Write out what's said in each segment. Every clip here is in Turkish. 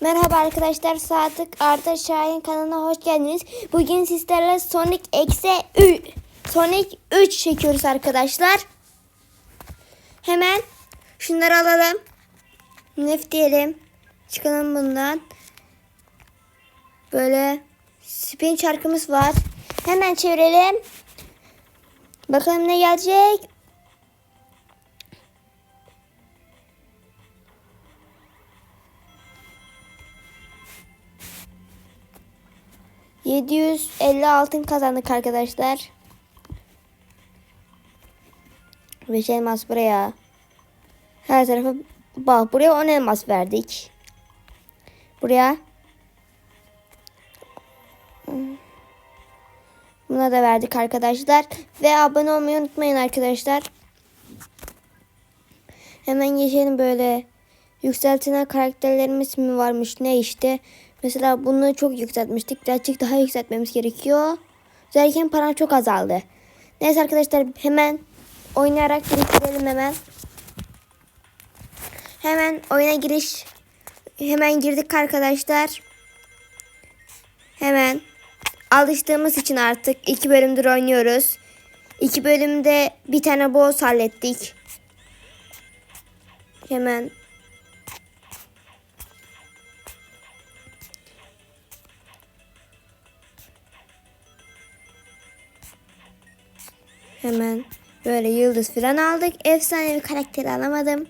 Merhaba arkadaşlar Sadık Arda Şahin kanalına hoş geldiniz. Bugün sizlerle Sonic X'e 3 Sonic 3 çekiyoruz arkadaşlar. Hemen şunları alalım. Nef diyelim. Çıkalım bundan. Böyle spin çarkımız var. Hemen çevirelim. Bakalım ne gelecek. ...750 altın kazandık arkadaşlar. Beş elmas buraya. Her tarafa... Bak buraya 10 elmas verdik. Buraya... Buna da verdik arkadaşlar. Ve abone olmayı unutmayın arkadaşlar. Hemen geçelim böyle. Yükseltilen karakterlerimiz mi varmış ne işte. Mesela bunu çok yükseltmiştik. Birazcık daha yükseltmemiz gerekiyor. Derken param çok azaldı. Neyse arkadaşlar hemen oynayarak biriktirelim hemen. Hemen oyuna giriş. Hemen girdik arkadaşlar. Hemen alıştığımız için artık iki bölümdür oynuyoruz. İki bölümde bir tane boss hallettik. Hemen Hemen böyle yıldız falan aldık. Efsane bir karakteri alamadım.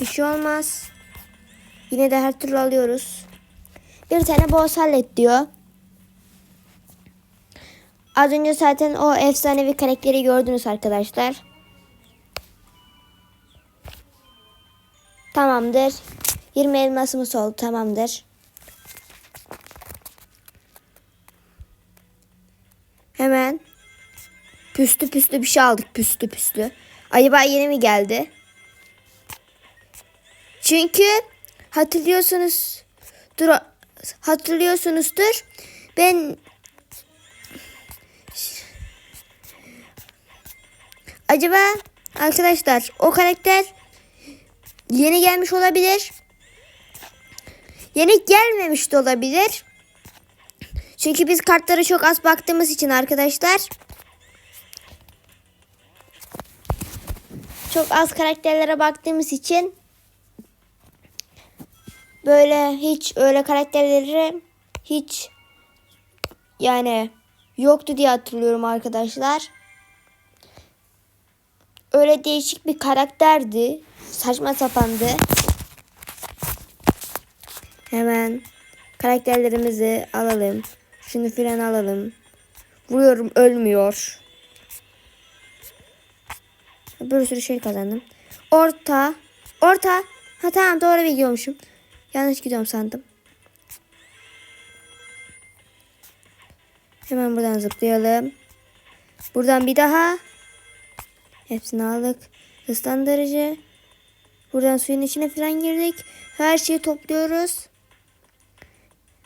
Bir şey olmaz. Yine de her türlü alıyoruz. Bir tane boss hallet diyor. Az önce zaten o efsanevi karakteri gördünüz arkadaşlar. Tamamdır. 20 elmasımız oldu tamamdır. Hemen püstü püstü bir şey aldık püstü püstü. Acaba yeni mi geldi? Çünkü hatırlıyorsunuz dur hatırlıyorsunuzdur. Ben Acaba arkadaşlar o karakter yeni gelmiş olabilir. Yeni gelmemiş de olabilir. Çünkü biz kartlara çok az baktığımız için arkadaşlar. Çok az karakterlere baktığımız için böyle hiç öyle karakterleri hiç yani yoktu diye hatırlıyorum arkadaşlar öyle değişik bir karakterdi. Saçma sapandı. Hemen karakterlerimizi alalım. Şunu filan alalım. Vuruyorum ölmüyor. Bir sürü şey kazandım. Orta. Orta. Ha tamam doğru biliyormuşum. Yanlış gidiyorum sandım. Hemen buradan zıplayalım. Buradan bir daha. Hepsini aldık. Hızlandırıcı. Buradan suyun içine falan girdik. Her şeyi topluyoruz.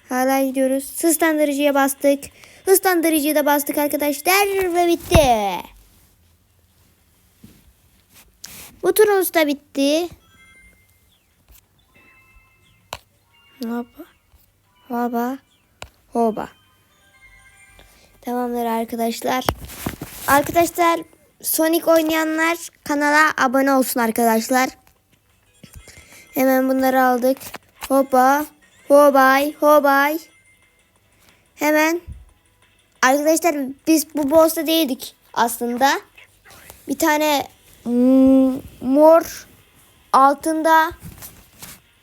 Hala gidiyoruz. Hızlandırıcıya bastık. Hızlandırıcıyı da bastık arkadaşlar ve bitti. Bu turumuz da bitti. Hopa. Hoba. Hoba. Tamamdır arkadaşlar. Arkadaşlar Sonic oynayanlar kanala abone olsun arkadaşlar. Hemen bunları aldık. Hopa. Hobay. Hobay. Hemen. Arkadaşlar biz bu boss'ta değildik aslında. Bir tane mor altında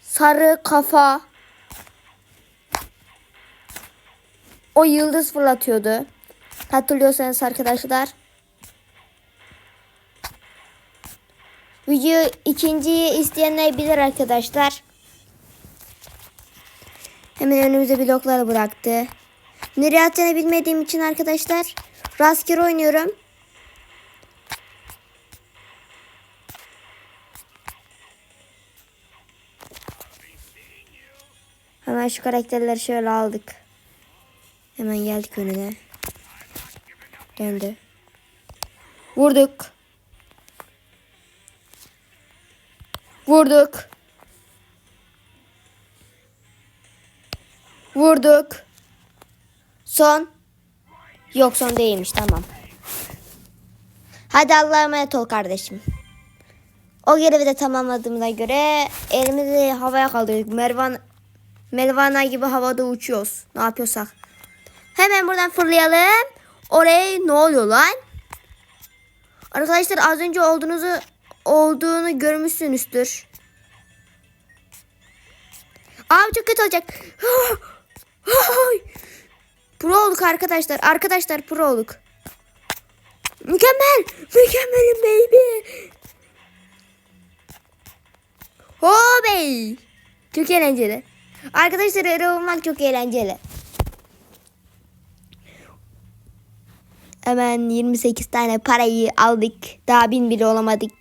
sarı kafa o yıldız fırlatıyordu. Hatırlıyorsanız arkadaşlar. Video ikinciyi isteyenler bilir arkadaşlar. Hemen önümüze bloklar bıraktı. Nereye atacağını bilmediğim için arkadaşlar rastgele oynuyorum. Hemen şu karakterleri şöyle aldık. Hemen geldik önüne. Döndü. Vurduk. Vurduk. Vurduk. Son. Yok son değilmiş tamam. Hadi Allah'a emanet ol kardeşim. O görevi de tamamladığımıza göre elimizi havaya kaldırdık. Mervan Melvana gibi havada uçuyoruz. Ne yapıyorsak. Hemen buradan fırlayalım. Oraya ne oluyor lan? Arkadaşlar az önce olduğunuzu olduğunu görmüşsünüzdür. Abi çok kötü olacak. Pro olduk arkadaşlar. Arkadaşlar pro olduk. Mükemmel. Mükemmelim baby. Ho bey. Çok eğlenceli. Arkadaşlar öyle olmak çok eğlenceli. Hemen 28 tane parayı aldık. Daha bin bile olamadık.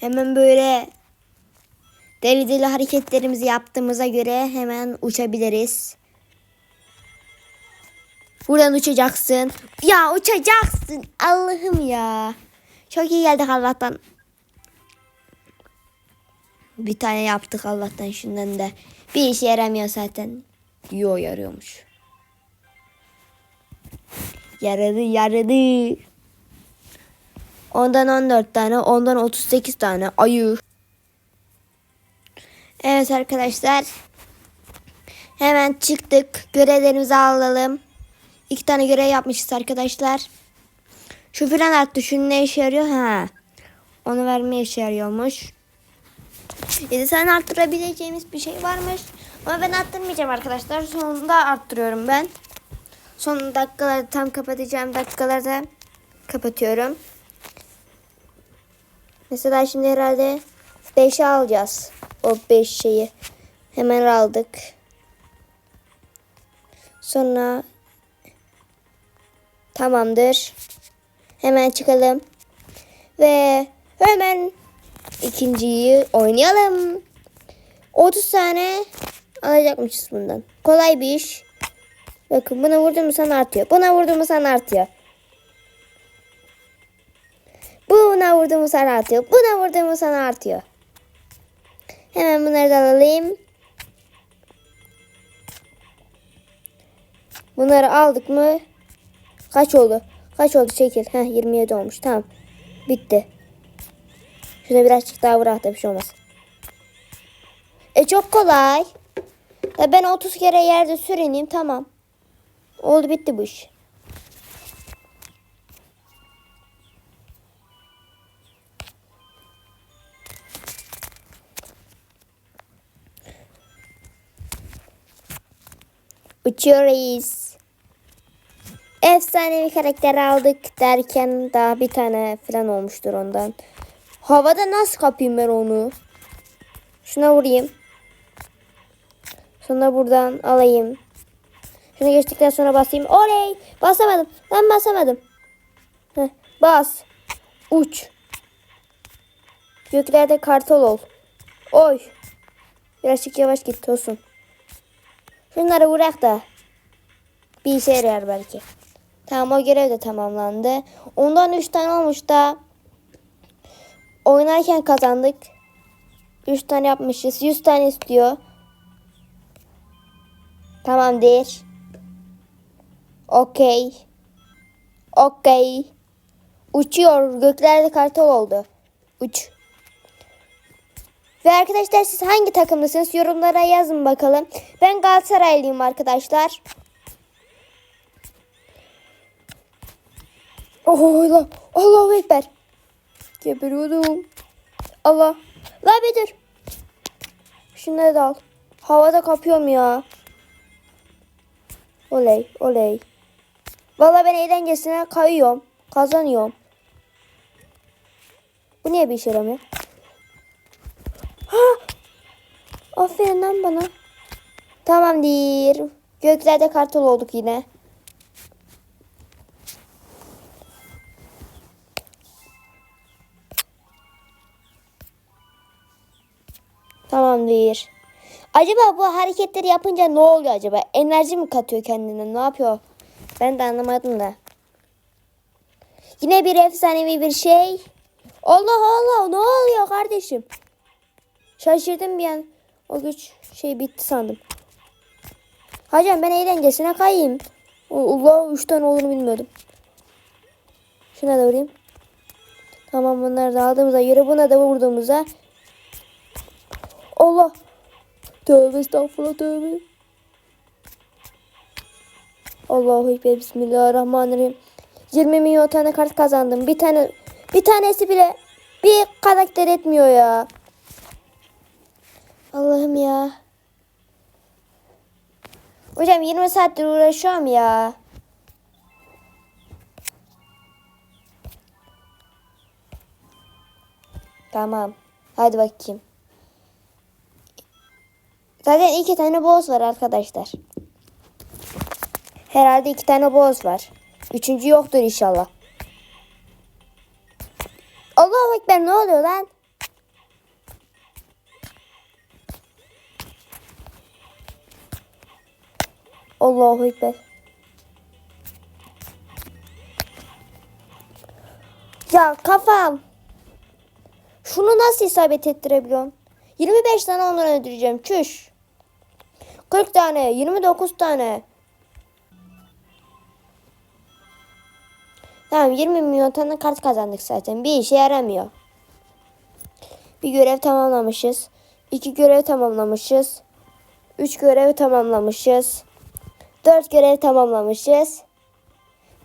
Hemen böyle deli deli hareketlerimizi yaptığımıza göre hemen uçabiliriz. Buradan uçacaksın. Ya uçacaksın. Allah'ım ya. Çok iyi geldik Allah'tan. Bir tane yaptık Allah'tan şundan da. Bir işe yaramıyor zaten. Yo yarıyormuş. Yaradı yaradı. Ondan 14 tane, ondan 38 tane ayı. Evet arkadaşlar. Hemen çıktık. Görevlerimizi alalım. İki tane görev yapmışız arkadaşlar. Şu fren arttı. Şunun ne işe yarıyor? Ha. Onu vermeye işe yarıyormuş. Yedi tane arttırabileceğimiz bir şey varmış. Ama ben arttırmayacağım arkadaşlar. Sonunda arttırıyorum ben. Son dakikalarda tam kapatacağım dakikalarda kapatıyorum. Mesela şimdi herhalde 5'e alacağız. O 5 şeyi. Hemen aldık. Sonra tamamdır. Hemen çıkalım. Ve hemen ikinciyi oynayalım. 30 tane alacakmışız bundan. Kolay bir iş. Bakın buna vurdum mu sana artıyor. Buna vurdum mu sana artıyor. Buna vurdum mu sana artıyor. Buna vurdum mu sana artıyor. Hemen bunları da alayım. Bunları aldık mı? Kaç oldu? Kaç oldu? Çekil. Heh 27 olmuş. Tamam. Bitti. Şuna birazcık daha bırak da bir şey olmaz. E çok kolay. Ya ben 30 kere yerde sürüneyim tamam. Oldu bitti bu iş. Uçuyoruz. Efsane bir karakter aldık derken daha bir tane falan olmuştur ondan. Havada nasıl kapayım ben onu? Şuna vurayım. Sonra buradan alayım. Şunu geçtikten sonra basayım. Oley! Basamadım. Ben basamadım. Heh, bas. Uç. Göklerde kartal ol. Oy. Birazcık yavaş git olsun. Şunları bırak da. Bir işe yarar belki. Tamam o görev de tamamlandı. Ondan 3 tane olmuş da. Oynarken kazandık. 3 tane yapmışız. 100 tane istiyor. Tamamdır. Okey. Okey. Uçuyor. Göklerde kartal oldu. Uç. Ve arkadaşlar siz hangi takımlısınız? Yorumlara yazın bakalım. Ben Galatasaraylıyım arkadaşlar. Oh Allah. Allahu Ekber. Geberiyordum. Allah. La bir dur. Şunları da al. Havada kapıyorum ya. Oley oley. Valla ben eğlencesine kayıyorum. Kazanıyorum. Bu niye bir işe yaramıyor? Ha! Aferin lan bana. Tamamdır. Göklerde kartal olduk yine. Tamamdır. Acaba bu hareketleri yapınca ne oluyor acaba? Enerji mi katıyor kendine? Ne yapıyor? Ben de anlamadım da. Yine bir efsanevi bir şey. Allah Allah ne oluyor kardeşim? Şaşırdım bir an. O güç şey bitti sandım. Hocam ben eğlencesine kayayım. Allah üç tane olduğunu bilmiyordum. Şuna da vurayım. Tamam bunları da aldığımıza göre buna da vurduğumuzda. Allah. Tövbe estağfurullah tövbe. Allahu Ekber Bismillahirrahmanirrahim. 20 milyon tane kart kazandım. Bir tane bir tanesi bile bir karakter etmiyor ya. Allah'ım ya. Hocam 20 saattir uğraşıyorum ya. Tamam. Hadi bakayım. Zaten iki tane boss var arkadaşlar. Herhalde iki tane boss var. Üçüncü yoktur inşallah. Allahu Ekber ne oluyor lan? Allahu Ekber. Ya kafam. Şunu nasıl isabet ettirebiliyorum? 25 tane onları öldüreceğim. Çüş. 40 tane, 29 tane. Tamam 20 milyon tane kart kazandık zaten. Bir işe yaramıyor. Bir görev tamamlamışız. iki görev tamamlamışız. Üç görev tamamlamışız. Dört görev tamamlamışız.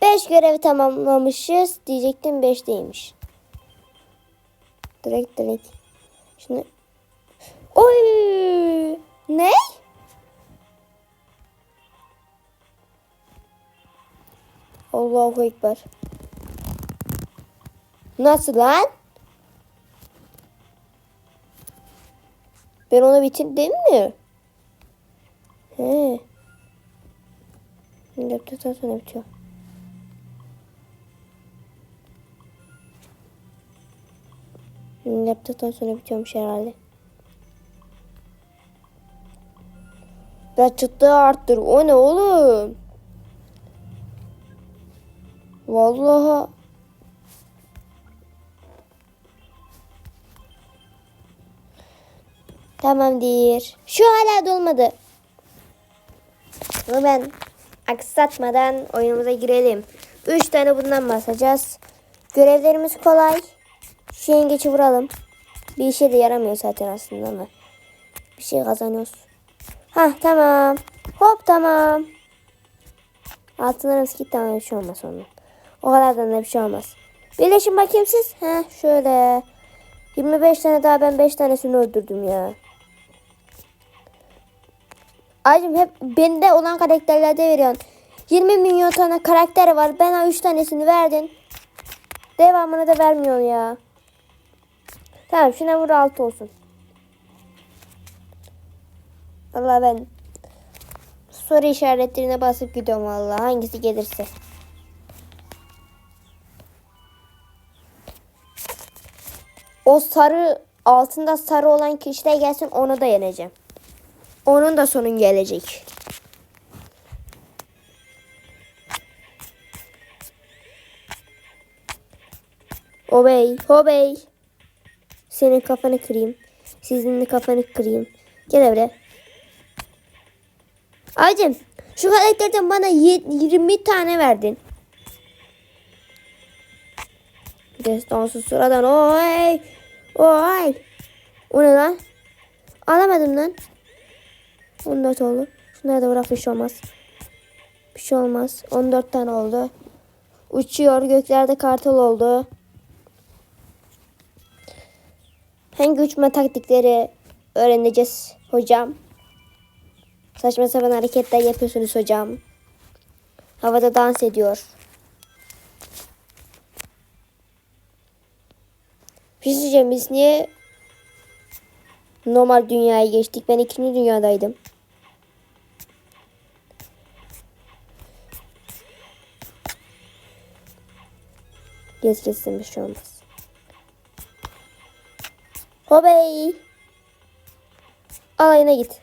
Beş görev tamamlamışız. Diyecektim beş değilmiş. Direkt direkt. Şimdi. Oy! Ne? Allahu Ekber. Nasıl lan? Ben ona bitirdim mi? He. Laptoptan sonra bitiyor. Laptoptan sonra bitiyormuş herhalde. Ya çıttığı arttır. O ne oğlum? Vallahi. Tamamdır. Şu hala dolmadı. Ama ben aksatmadan oyunumuza girelim. Üç tane bundan basacağız. Görevlerimiz kolay. Şu yengeci vuralım. Bir işe de yaramıyor zaten aslında ama. Bir şey kazanıyoruz. Ha tamam. Hop tamam. Altınlarımız gitti tamam bir şey olmaz ondan. O kadardan da bir şey olmaz. Birleşin bakayım siz. Ha şöyle. 25 tane daha ben 5 tanesini öldürdüm ya. Acım hep bende olan karakterlerde veriyorsun. 20 milyon tane karakter var. Bana 3 tanesini verdin. Devamını da vermiyorsun ya. Tamam şuna vur 6 olsun. Allah ben soru işaretlerine basıp gidiyorum valla hangisi gelirse. O sarı altında sarı olan kişi de gelsin onu da yeneceğim. Onun da sonun gelecek. Obey, obey. Senin kafanı kırayım. Sizin de kafanı kırayım. Gel buraya. Abicim şu karakterden bana 20 tane verdin. Destansı sıradan oy. Oy. O ne lan? Alamadım lan. 14 oldu. Şunlara da bırak bir şey olmaz. Bir şey olmaz. 14 tane oldu. Uçuyor. Göklerde kartal oldu. Hangi uçma taktikleri öğreneceğiz hocam? Saçma sapan hareketler yapıyorsunuz hocam. Havada dans ediyor. Bir. Biz niye normal dünyaya geçtik? Ben ikinci dünyadaydım. Geç geçsin bir şey olmaz. Hobey. Alayına git.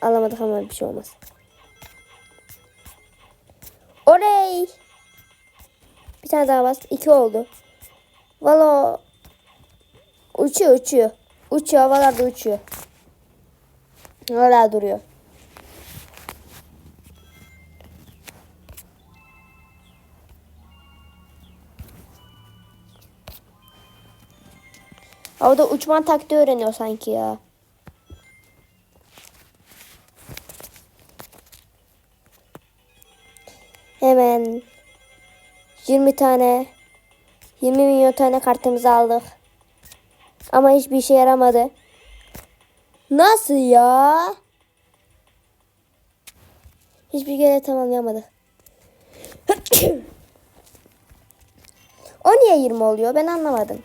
Alamadık ama bir şey olmaz. Oley. Bir tane daha bas. İki oldu. Valla Uçuyor uçuyor. Uçuyor havalarda uçuyor. Hala duruyor. Orada uçma taktiği öğreniyor sanki ya. Hemen 20 tane 20 milyon tane kartımızı aldık. Ama hiçbir işe yaramadı. Nasıl ya? Hiçbir kere tamamlayamadık. o niye 20 oluyor? Ben anlamadım.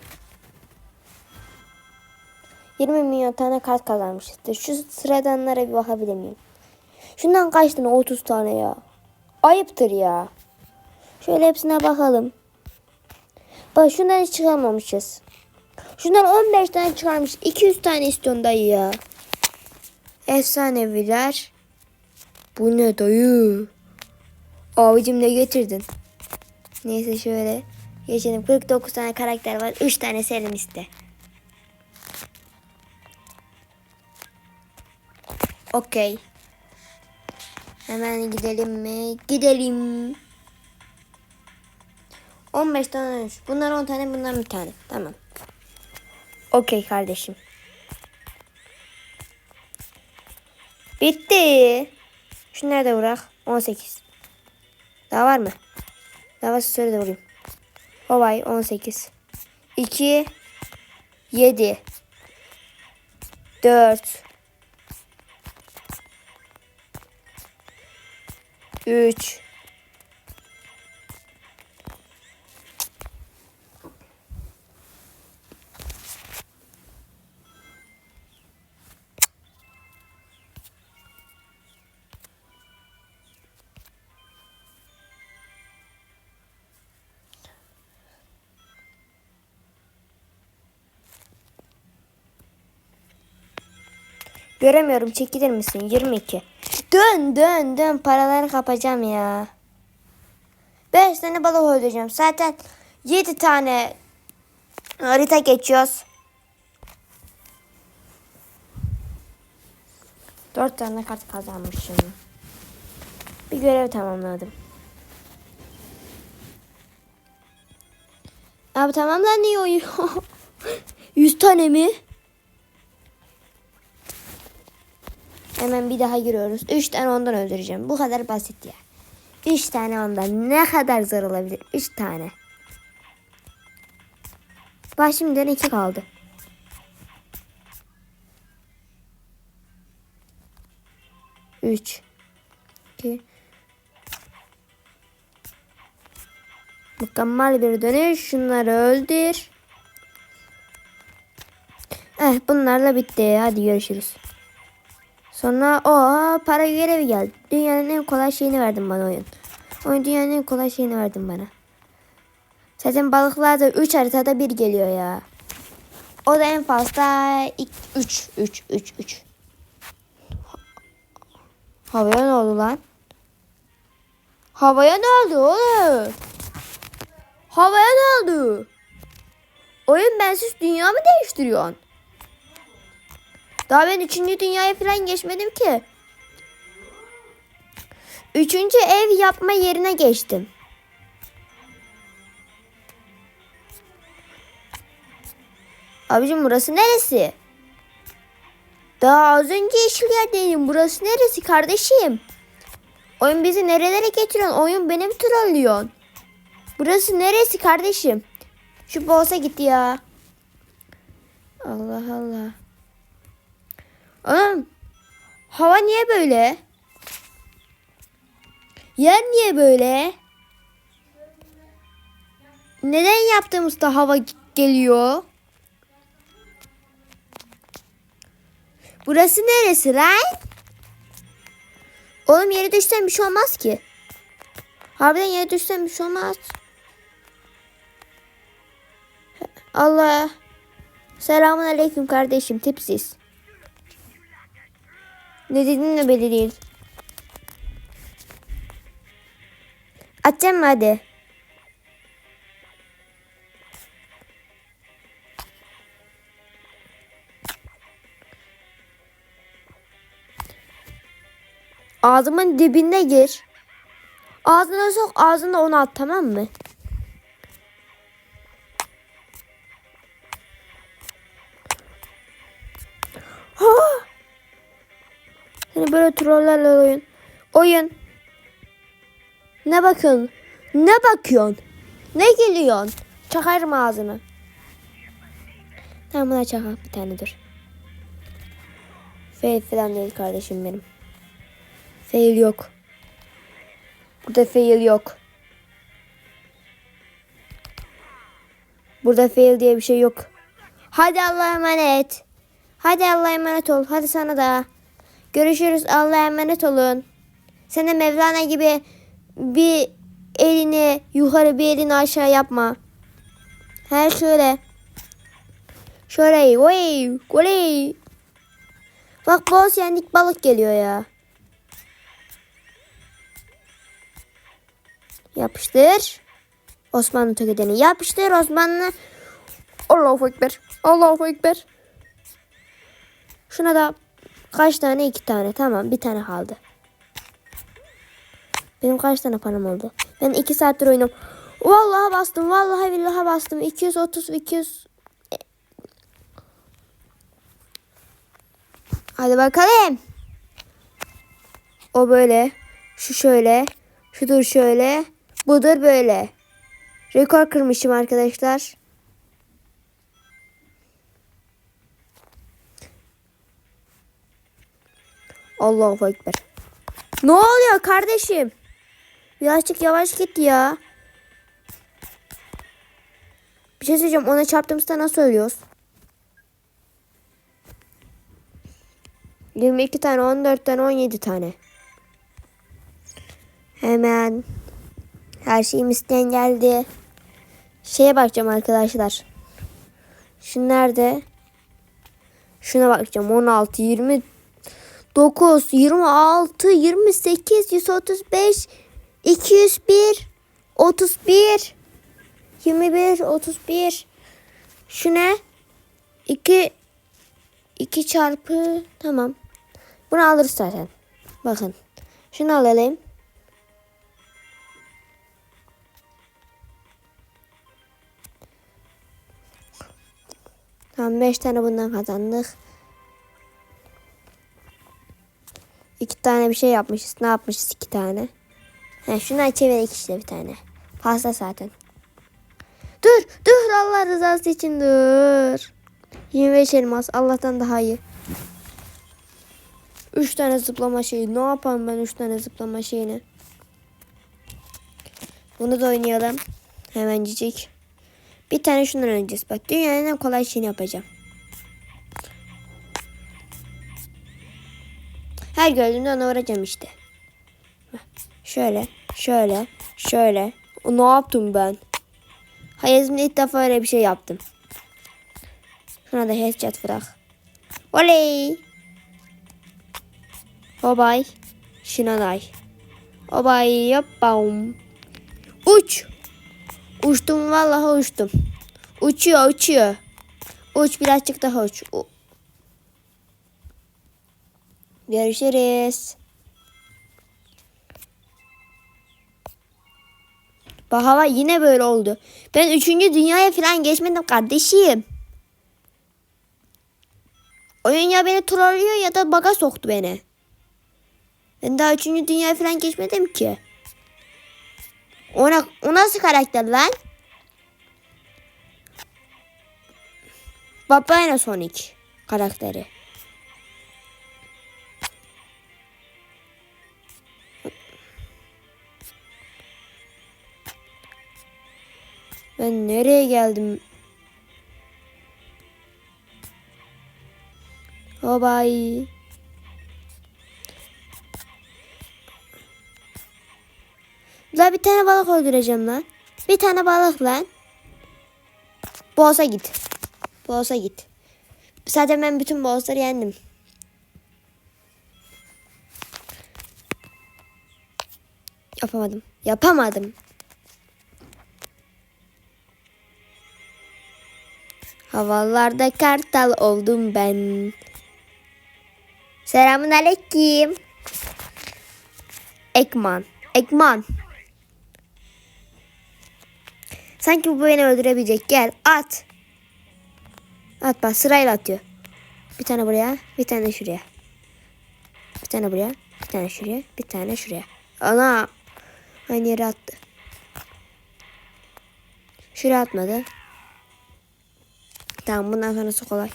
20 milyon tane kart kazanmışızdır. Şu sıradanlara bir bakabilir miyim? Şundan kaç tane? 30 tane ya. Ayıptır ya. Şöyle hepsine bakalım. Bak şundan hiç çıkarmamışız. Şundan 15 tane çıkarmış. 200 tane istiyorsun dayı ya. Efsaneviler. Bu ne dayı? Abicim ne getirdin? Neyse şöyle. Geçelim. 49 tane karakter var. 3 tane serin iste. Okey. Hemen gidelim mi? Gidelim. 15 tane olmuş. Bunlar 10 tane, bunlar bir tane. Tamam. Okey kardeşim. Bitti. Şunları da bırak. 18. Daha var mı? Daha varsa söyle de vurayım. Ovay 18. 2 7 4 3 Göremiyorum. Çekilir misin? 22. Dön dön dön. Paraları kapacağım ya. 5 tane balık öldüreceğim. Zaten 7 tane harita geçiyoruz. 4 tane kart kazanmışım. Bir görev tamamladım. Abi tamamlanıyor. 100 tane mi? Hemen bir daha giriyoruz. 3 tane ondan öldüreceğim. Bu kadar basit ya. 3 tane ondan ne kadar zor olabilir? 3 tane. Bak şimdiden 2 kaldı. Üç. İki. Mükemmel bir dönüş. Şunları öldür. Eh bunlarla bitti. Hadi görüşürüz. Sonra o para görevi geldi. Dünyanın en kolay şeyini verdin bana oyun. Oyun dünyanın en kolay şeyini verdin bana. Zaten balıklar da 3 haritada bir geliyor ya. O da en fazla 3 3 3 3. Havaya ne oldu lan? Havaya ne oldu oğlum? Havaya ne oldu? Oyun bensiz dünya mı değiştiriyorsun? Daha ben üçüncü dünyaya falan geçmedim ki. Üçüncü ev yapma yerine geçtim. Abicim burası neresi? Daha az önce yeşil yerdeydim. Burası neresi kardeşim? Oyun bizi nerelere getiriyorsun? Oyun beni mi trollüyorsun? Burası neresi kardeşim? Şu boss'a gitti ya. Allah Allah. Oğlum hava niye böyle? Yer niye böyle? Neden yaptığımızda hava geliyor? Burası neresi lan? Oğlum yere düşsen bir şey olmaz ki. Harbiden yere düşsen bir şey olmaz. Allah. Selamun aleyküm kardeşim tipsiz. Ne dediğin de belli değil. Atacağım mı hadi? Ağzımın dibine gir. Ağzına sok ağzına onu at tamam mı? Ha! Seni böyle trollerle oyun. Oyun. Ne bakıyorsun? Ne bakıyorsun? Ne geliyorsun? Çakarım ağzını. Tamam buna çakak bir tane dur. Fail falan değil kardeşim benim. Fail yok. Burada fail yok. Burada fail diye bir şey yok. Hadi Allah'a emanet. Hadi Allah'a emanet ol. Hadi sana da. Görüşürüz. Allah'a emanet olun. Sen de Mevlana gibi bir elini yukarı bir elini aşağı yapma. Her şöyle. Şöyle. Vay. Goley. Bak boz yendik balık geliyor ya. Yapıştır. Osmanlı tökedeni yapıştır Osmanlı. Allahu Ekber. Allahu Ekber. Şuna da kaç tane? iki tane. Tamam bir tane kaldı. Benim kaç tane param oldu? Ben iki saattir oynuyorum. Vallahi bastım. Vallahi billahi bastım. 230 200 Hadi bakalım. O böyle. Şu şöyle. Şudur şöyle. Budur böyle. Rekor kırmışım arkadaşlar. Allahu Ekber. Ne oluyor kardeşim? Birazcık yavaş git ya. Bir şey söyleyeceğim. Ona çarptığımızda nasıl söylüyoruz? 22 tane, 14 tane, 17 tane. Hemen her şeyim isteyen geldi. Şeye bakacağım arkadaşlar. Şu nerede? Şuna bakacağım. 16, 20, 9, 26, 28, 135, 201, 31, 21, 31. Şu ne? 2, 2 çarpı tamam. Bunu alırız zaten. Bakın. Şunu alalım. Tamam 5 tane bundan kazandık. İki tane bir şey yapmışız. Ne yapmışız iki tane? He, şundan çevirek işte bir tane. Fazla zaten. Dur dur Allah rızası için dur. 25 elmas Allah'tan daha iyi. 3 tane zıplama şeyi. Ne yapalım ben 3 tane zıplama şeyini? Bunu da oynayalım. Hemencik. Bir tane şundan oynayacağız. Bak dünyanın en kolay şeyini yapacağım. Her gördüğümde ona vuracağım işte. Şöyle, şöyle, şöyle. Ne yaptım ben? Hayatımda ilk defa öyle bir şey yaptım. Şuna da headshot bırak. Oley. Obay. Şinanay. Obay yapbam. Uç. Uçtum vallahi uçtum. Uçuyor uçuyor. Uç birazcık daha uç. U- Görüşürüz. Bak hava yine böyle oldu. Ben üçüncü dünyaya falan geçmedim kardeşim. Oyun ya beni trollüyor ya da baga soktu beni. Ben daha üçüncü dünyaya falan geçmedim ki. Ona, o nasıl karakter lan? Babana Sonic karakteri. Ben nereye geldim? Bye La bir tane balık öldüreceğim lan. Bir tane balık lan. Boğaza git. Boğaza git. Zaten ben bütün boğazları yendim. Yapamadım. Yapamadım. Havalarda kartal oldum ben. Selamun aleyküm. Ekman. Ekman. Sanki bu beni öldürebilecek. Gel at. At bak sırayla atıyor. Bir tane buraya, bir tane şuraya. Bir tane buraya, bir tane şuraya, bir tane şuraya. Ana! Aynı yere attı. Şuraya atmadı. Tamam bundan sonrası kolay.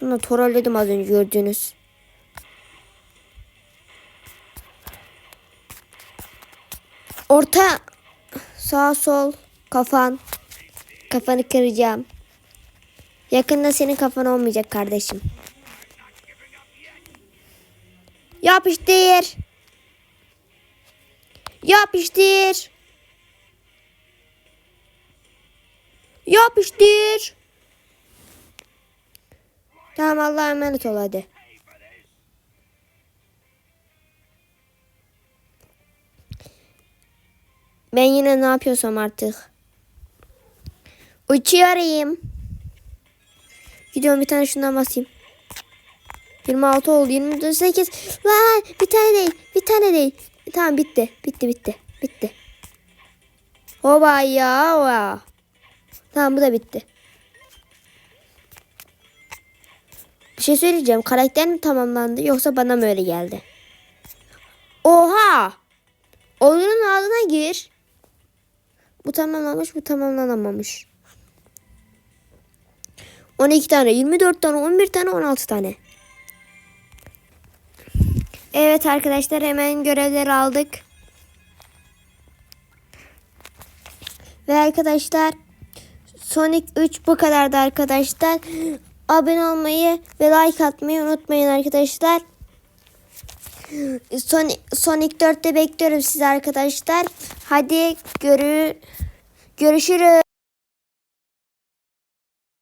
Bunu trolledim az önce gördüğünüz. Orta sağ sol kafan kafanı kıracağım. Yakında senin kafan olmayacak kardeşim. Yapıştır. Yapıştır. Yapıştır. Tamam Allah'a emanet ol hadi. Ben yine ne yapıyorsam artık. Uçuyorum. Gidiyorum bir tane şundan basayım. 26 oldu. 28. Lan bir tane değil. Bir tane değil. Tamam bitti. Bitti bitti. Bitti. Hoba ya. Oba. Tamam bu da bitti. Bir şey söyleyeceğim. Karakter mi tamamlandı yoksa bana mı öyle geldi? Oha! Oyunun adına gir. Bu tamamlanmış, bu tamamlanamamış. 12 tane, 24 tane, 11 tane, 16 tane. Evet arkadaşlar hemen görevleri aldık. Ve arkadaşlar Sonic 3 bu kadardı arkadaşlar. Abone olmayı ve like atmayı unutmayın arkadaşlar. Sonic, Sonic 4'te bekliyorum sizi arkadaşlar. Hadi görü görüşürüz.